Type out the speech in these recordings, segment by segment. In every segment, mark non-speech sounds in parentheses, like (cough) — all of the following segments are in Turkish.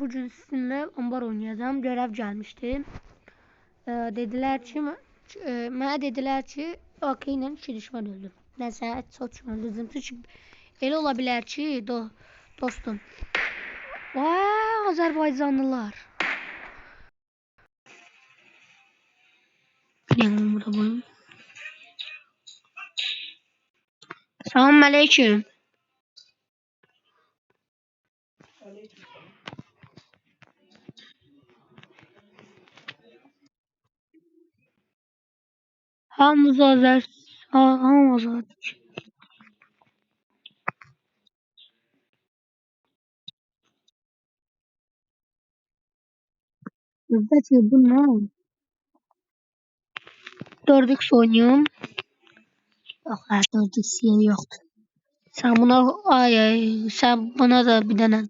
Bugün sizinle ambar oynayacağım. Görev gelmişti. Ee, dediler ki, e, mənə dedilər ki, AK ilə iki düşman öldüm. Nəsə, çox düşman öldürdüm. Çünki elə ola bilər ki, do dostum. Vay, Azərbaycanlılar. Bilən burada bunu. Salam aleyküm. Hamımız Azər, ha- hamımız Azər. Özbəkçe bu ne? 4x oynuyorum. Yok ha 4x yeri yoktu. Sen buna ay ay sen bana da bir tane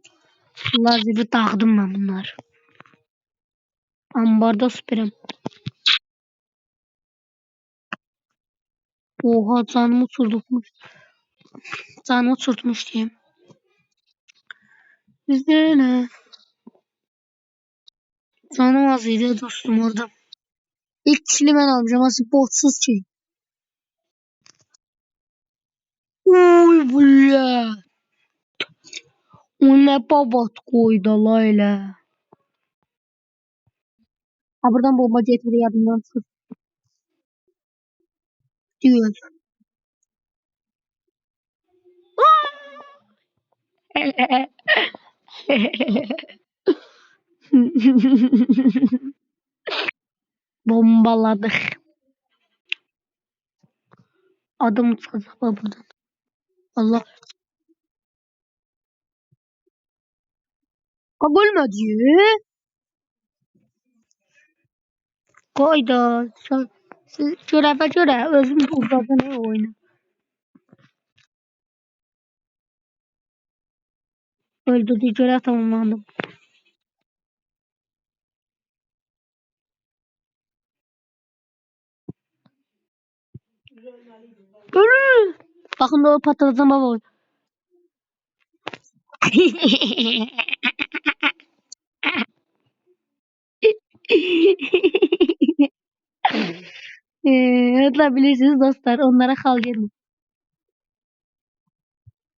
lazeri taktım ben bunlar. Ambarda süperim. Oha canımı uçurdukmuş. Canımı uçurtmuş diyeyim. Bizde ne? Canım az idi dostum orada. İlk kişili ben alacağım. Asıl botsuz şey. Uy bля. O ne babat koydu la öyle. Ha buradan bomba getiri yadımdan çık. Diyor. (laughs) Bombaladık. Adım çıkacak buradan. Allah. Kabul mü diyor? Koydu. Şu- Siz görefe göre özüm burada ne oyunu. Öldürdüğü görev tamamlandım. Ölü. Bakın böyle patlatacağım baba. (laughs) Eee, Hatırlayabilirsiniz dostlar. Onlara kal gelin.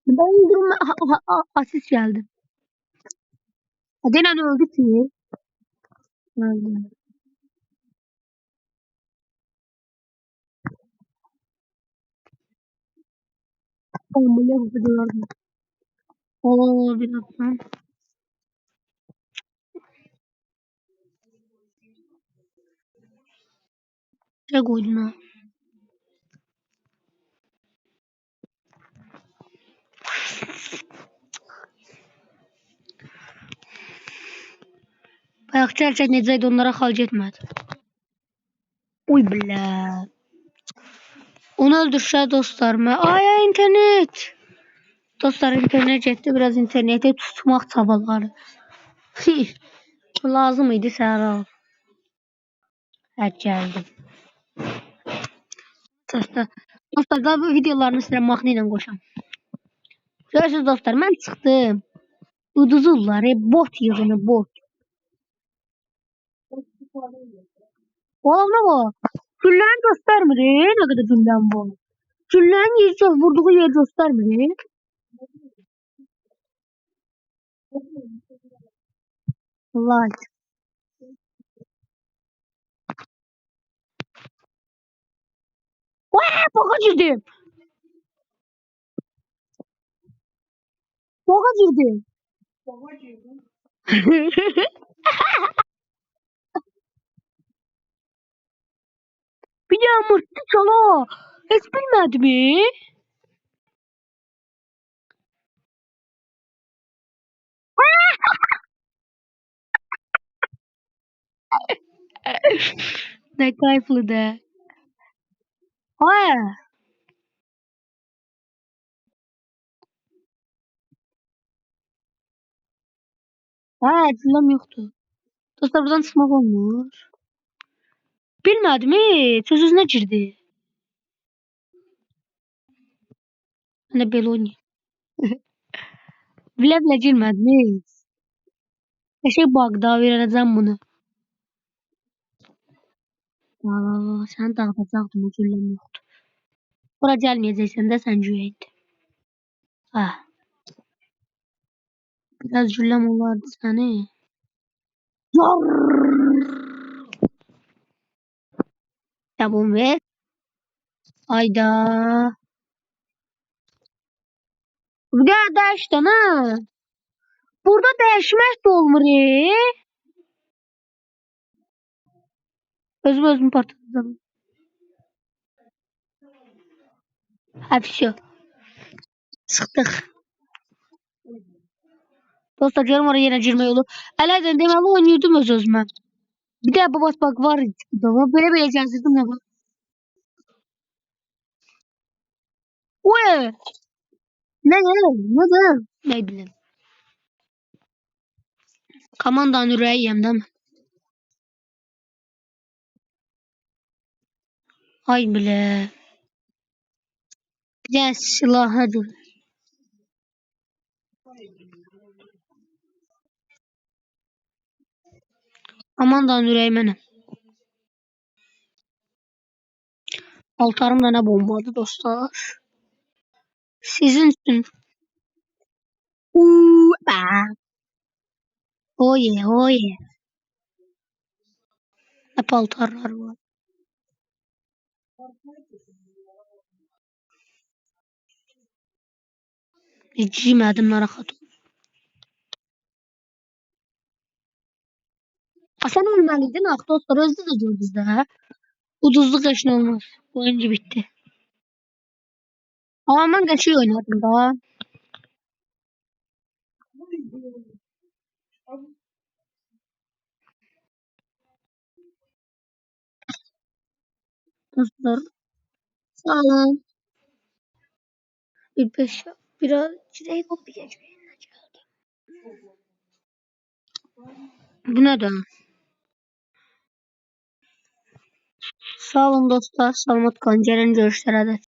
Ben durma asist geldi. Adenen öldü ki. Öldü. Oğlum bu ne yapıyordum? Oo bir atlan. Ne koydun ha? Bayaq çərçək necə idi onlara xal getmədi. Uy bilə. Onu öldürsə dostlarıma. Ay ay internet. Dostlar internet getdi. Biraz interneti tutmaq çabaları. Lazım idi səhra. Hə gəldim. Dostlar, dostlar bu videolarını sizə mahnı ilə qoşam. Görürsünüz dostlar, mən çıxdım. Uduzurlar, e, bot yığını bot. Oğlum bu? Güllen göstermedi. Ne kadar güllen bu? Güllen yiyeceğiz. Vurduğu yer göstermedi. Like. Vay boka girdim. Boka girdim. bir de mırttı çala. Hiç bilmedi mi? (laughs) ne kayıflı da. Ouais. Ha, cümlem yoktu. Dostlar buradan çıkmak olmur. Bilmedim hiç. Öz özüne girdi. Ben de belə oynayayım. Bilə bilə girmədim heç. Her şey bug'da öğreneceğim bunu. Aa, sen dağıtacaktın o cüllem yoktu. Bura gelmeyeceksin de sen cüyeydi. Ah. Biraz cüllem olardı seni. Tamam ver. Ayda. Bir de arkadaşlar ha. Burada değişmez de olmur. Özüm özüm patladım. Hepsi. Sıktık. Dostlar canım oraya yine girme yolu. Ələrdən deməli oynayırdım öz özümə. Bir də bu bak var. Ama böyle böyle gəzdirdim ne var. Uy! Ne ne? Ne ne? Ne bileyim. Komandanın ürəyiyəm değil Ay bile. De silahı dur. Komandanın ürəyi mənəm. Altarımda ne bombadı dostlar. Sizin için. Uuu. Ba. Yeah, oh yeah. Hep altarlar var. Hiç yemedim narahat. Ha sen ölmeliydin dostlar özlü de gördünüz de. Uduzluk yaşın olmaz. Oyuncu bitti. Ama ben kaçıyor oynadım daha. Dostlar sağ olun. Bir beş biraz çileği kopyacak. Bu ne de? Sağ olun dostlar. Selamat kalın. Gelin görüşler hadi.